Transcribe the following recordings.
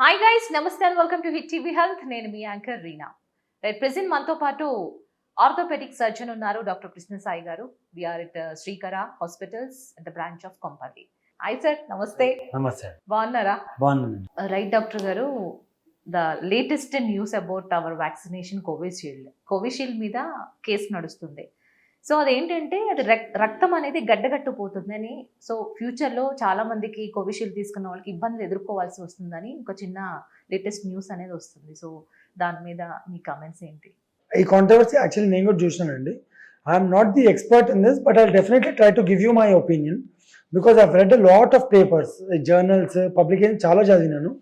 Hi guys namaste and welcome to Hit TV health నేను మీ anchor Reena. Right present మనతో పాటు ఆర్థోపెడిక్ సర్జన్ ఉన్నారు doctor Krishna Sai garu. We are it Srikara hospitals at the branch of Kompally hi sir namaste. నమస్తే. బాగున్నారా? బాగున్నానండి. Right doctor garu the latest news about our vaccination Covishield Covishield మీద case నడుస్తుంది. So అదేంటంటే అది రక్- రక్తం అనేది గడ్డగట్టుపోతుందని సో ఫ్యూచర్లో చాలా మందికి కోవిషీల్డ్ తీసుకున్న వాళ్ళకి ఇబ్బందులు ఎదుర్కోవాల్సి వస్తుందని ఒక చిన్న లేటెస్ట్ న్యూస్ అనేది వస్తుంది. సో దాని మీద మీ కమెంట్స్ ఏంటి? ఈ కాంట్రవర్సీ యాక్చువల్లీ నేను కూడా చూసానండి I'm not the expert in this but I definitely try to give you my opinion because I read a lot of papers journals publication చాలా చదివినాను.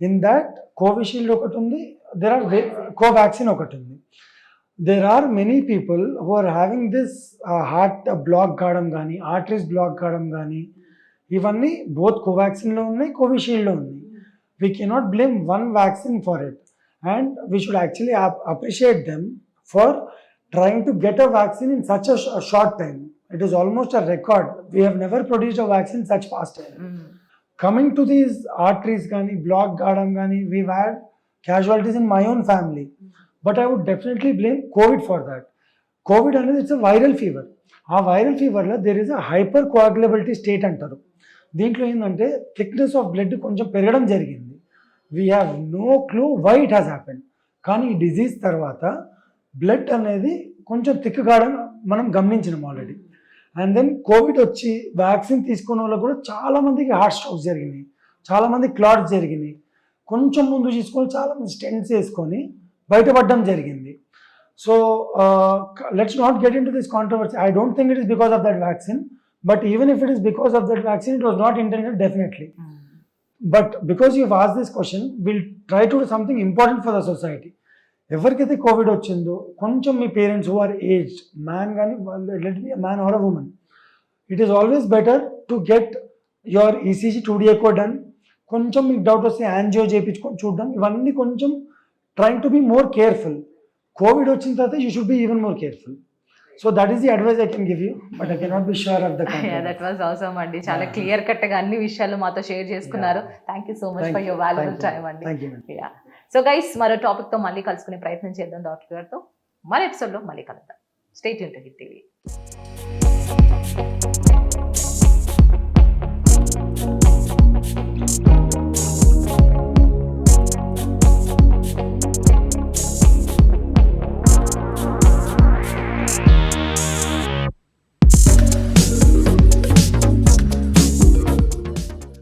ఇన్ దాట్ కోవిషీల్డ్ ఒకటి ఉంది దెర్ ఆర్ కోవాక్సిన్ ఒకటి ఉంది. There are many people who are having this heart block కావడం కానీ arteries black కావడం కానీ ఇవన్నీ బోత్ కోవాక్సిన్లో ఉన్నాయి కోవిషీల్డ్లో ఉన్నాయి we cannot blame one vaccine for it and we should actually ap- appreciate them for trying to get a vaccine in such a, sh- a short time. It is almost a record. We have never produced a vaccine in such fast time. Coming to these arteries, gani, block gadam, gani, we've had casualties But I would definitely blame covid for that covid అనేది it's viral fever ఆ viral ఫీవర్లో there is a hypercoagulability state అంటారు. దీంట్లో ఏంటంటే thickness of blood కొంచెం పెరగడం జరిగింది. We have no clue why it has happen కానీ ఈ డిజీజ్ తర్వాత బ్లడ్ అనేది కొంచెం థిక్ కావడం మనం గమనించినాం ఆల్రెడీ అండ్ దెన్ కోవిడ్ వచ్చి వ్యాక్సిన్ తీసుకున్న వాళ్ళకి కూడా చాలామందికి హార్ట్ స్ట్రోక్స్ జరిగినాయి. చాలామంది క్లాట్స్ జరిగినాయి. కొంచెం ముందు తీసుకొని చాలామంది స్టెంట్స్ వేసుకొని బయటపడడం జరిగింది. So let's not get into this controversy I don't think it is because of that vaccine but even if it is because of that vaccine it was not intended definitely but because you ask this question will try to something important for the society ఎవరికైతే Covid వచ్చిందో కొంచెం మీ parents who are aged man కానీ let be man or a woman it is always better to get your ECG టూడీఏ కోడ్ done కొంచెం మీకు doubt వస్తే angio చేయించుకొని చూడడం ఇవన్నీ కొంచెం trying to be more careful covid వచ్చిన తర్వాత you should be even more careful so that is the advice I can give you but I cannot be sure of that was అవసరం అండి చాలా. క్లియర్ కట్గా అన్ని విషయాలు మాతో షేర్ చేసుకున్నారు. Thank you so much for your valuable time అండి so guys మరో టాపిక్తో మళ్ళీ కలుసుకునే ప్రయత్నం చేద్దాం డాక్టర్ గారితో. మరో ఎపిసోడ్లో మళ్ళీ కలుద్దాం. స్టేట్ యూన్ హిట్ టీవీ